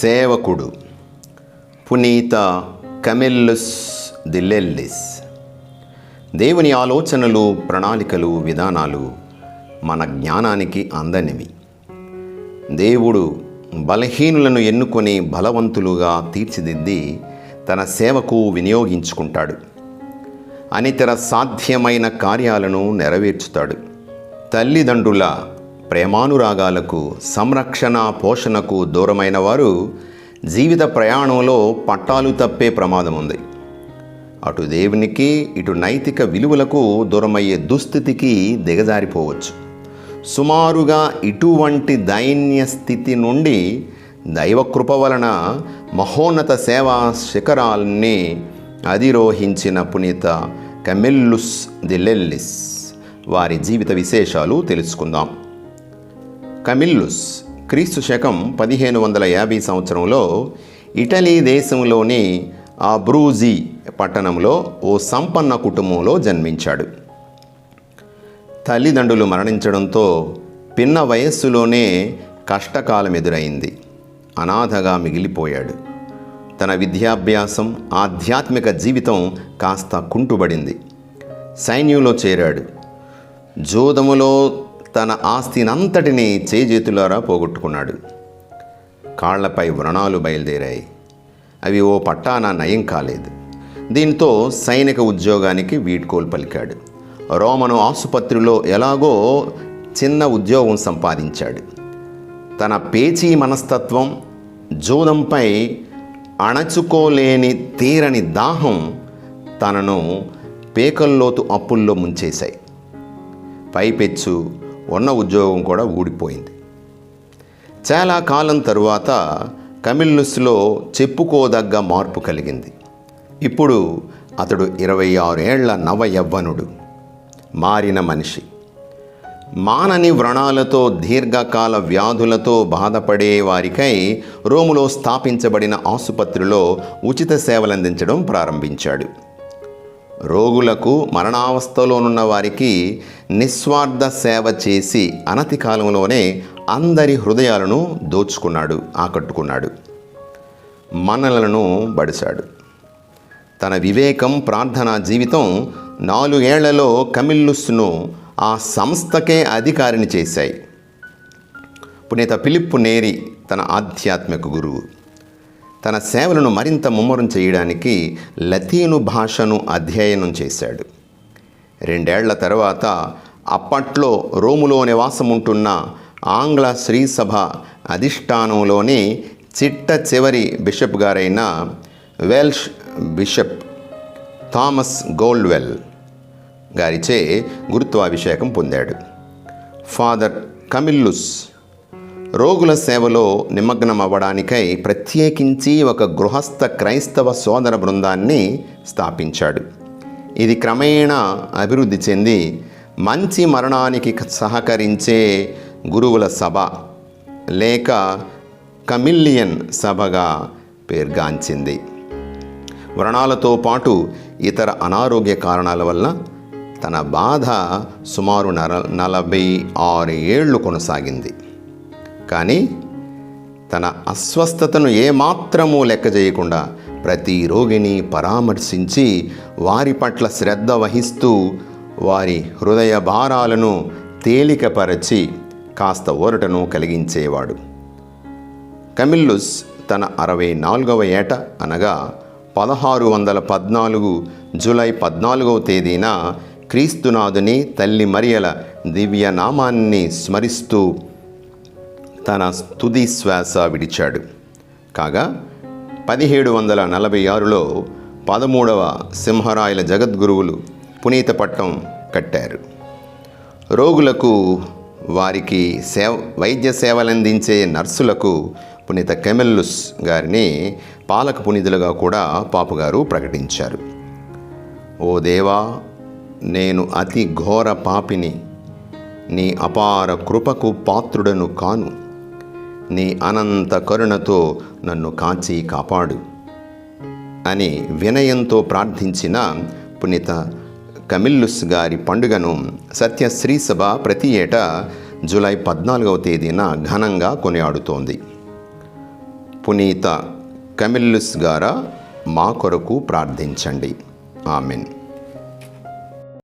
సేవకుడు. పునీత కమెల్లుస్ దిల్లెల్లిస్ దేవుని ఆలోచనలు ప్రణాళికలు విధానాలు మన జ్ఞానానికి అందనివి. దేవుడు బలహీనులను ఎన్నుకొని బలవంతులుగా తీర్చిదిద్ది తన సేవకు వినియోగించుకుంటాడు. అనితర సాధ్యమైన కార్యాలను నెరవేర్చుతాడు. తల్లిదండ్రుల ప్రేమానురాగాలకు సంరక్షణ పోషణకు దూరమైన వారు జీవిత ప్రయాణంలో పట్టాలు తప్పే ప్రమాదం ఉంది అటు దేవునికి ఇటు నైతిక విలువలకు దూరమయ్యే దుస్థితికి దిగజారిపోవచ్చు. సుమారుగా ఇటువంటి దైన్య స్థితి నుండి దైవకృప వలన మహోన్నత సేవా శిఖరాల్ని అధిరోహించిన పునీత కమిల్లుస్ దిల్లెల్లిస్. వారి జీవిత విశేషాలు తెలుసుకుందాం. కమిల్లుస్ క్రీస్తు శకం పదిహేను వందల యాభై సంవత్సరంలో ఇటలీ దేశంలోని ఆ బ్రూజీ పట్టణంలో ఓ సంపన్న కుటుంబంలో జన్మించాడు. తల్లిదండ్రులు మరణించడంతో పిన్న వయస్సులోనే కష్టకాలం ఎదురైంది. అనాథగా మిగిలిపోయాడు. తన విద్యాభ్యాసం ఆధ్యాత్మిక జీవితం కాస్త కుంటుబడింది. సైన్యంలో చేరాడు. జోదములో తన ఆస్తినంతటిని చేజేతులారా పోగొట్టుకున్నాడు. కాళ్ళపై వ్రణాలు బయలుదేరాయి. అవి ఓ పట్టాన నయం కాలేదు. దీంతో సైనిక ఉద్యోగానికి వీడ్కోలు పలికాడు. రోమను ఆసుపత్రిలో ఎలాగో చిన్న ఉద్యోగం సంపాదించాడు. తన పేచీ మనస్తత్వం జూదంపై అణచుకోలేని తీరని దాహం తనను పేకల్లోతు అప్పుల్లో ముంచేశాయి. పైపెచ్చు ఉన్న ఉద్యోగం కూడా ఊడిపోయింది. చాలా కాలం తరువాత కమ్యూనిస్టులో చెప్పుకోదగ్గ మార్పు కలిగింది. ఇప్పుడు అతడు ఇరవై ఆరేళ్ళ నవ యవ్వనుడు మారిన మనిషి. మానని వ్రణాలతో దీర్ఘకాల వ్యాధులతో బాధపడే వారికై రోములో స్థాపించబడిన ఆసుపత్రిలో ఉచిత సేవలందించడం ప్రారంభించాడు. రోగులకు మరణావస్థలోనున్న వారికి నిస్వార్థ సేవ చేసి అనతి కాలంలోనే అందరి హృదయాలను దోచుకున్నాడు ఆకట్టుకున్నాడు. మనలను బడిశాడు. తన వివేకం ప్రార్థనా జీవితం నాలుగేళ్ళలో కమిల్లుస్ను ఆ సంస్థకే అధికారిని చేశాయి. పునీత పిలిప్పు నేరి తన ఆధ్యాత్మిక గురువు. తన సేవలను మరింత ముమ్మరం చేయడానికి లతీను భాషను అధ్యయనం చేశాడు. రెండేళ్ళ తర్వాత అప్పట్లో రోములో నివాసముంటున్న ఆంగ్ల శ్రీసభ అధిష్టానంలోని చిట్ట చివరి బిషప్ గారైన వెల్ష్ బిషప్ థామస్ గోల్డ్వెల్ గారిచే గురుత్వాభిషేకం పొందాడు. ఫాదర్ కమిల్లుస్ రోగుల సేవలో నిమగ్నం అవ్వడానికై ప్రత్యేకించి ఒక గృహస్థ క్రైస్తవ సోదర బృందాన్ని స్థాపించాడు. ఇది క్రమేణా అభివృద్ధి చెంది మంచి మరణానికి సహకరించే గురువుల సభ లేక కమిల్లియన్ సభగా పేర్గాంచింది. వ్రణాలతో పాటు ఇతర అనారోగ్య కారణాల వల్ల తన బాధ సుమారు నర నలభై ఆరు ఏళ్ళు కొనసాగింది. కానీ తన అస్వస్థతను ఏమాత్రమూ లెక్క చేయకుండా ప్రతి రోగిని పరామర్శించి వారి పట్ల శ్రద్ధ వహిస్తూ వారి హృదయ భారాలను తేలికపరచి కాస్త ఓరటను కలిగించేవాడు. కమిల్లుస్ తన అరవై నాలుగవ ఏట అనగా పదహారు వందల పద్నాలుగు జూలై పద్నాలుగవ తేదీన క్రీస్తునాథుని తల్లి మరియల దివ్య నామాన్ని స్మరిస్తూ తన తుది శ్వాస విడిచాడు. కాగా పదిహేడు వందల నలభై ఆరులో పదమూడవ సింహరాయల జగద్గురువులు పునీతపట్టం కట్టారు. రోగులకు వారికి సేవ వైద్య సేవలందించే నర్సులకు పునీత కెమెల్లుస్ గారిని పాలక పునీతులుగా కూడా పాపుగారు ప్రకటించారు. ఓ దేవా నేను అతి ఘోర పాపిని నీ అపార కృపకు పాత్రుడను కాను. నీ అనంత కరుణతో నన్ను కాచి కాపాడు అని వినయంతో ప్రార్థించిన పునీత కమిల్లుస్ గారి పండుగను సత్యశ్రీ సభ ప్రతి ఏటా జూలై పద్నాలుగవ తేదీన ఘనంగా కొనియాడుతోంది. పునీత కమిల్లుస్ గారా మా కొరకు ప్రార్థించండి. ఆమెన్.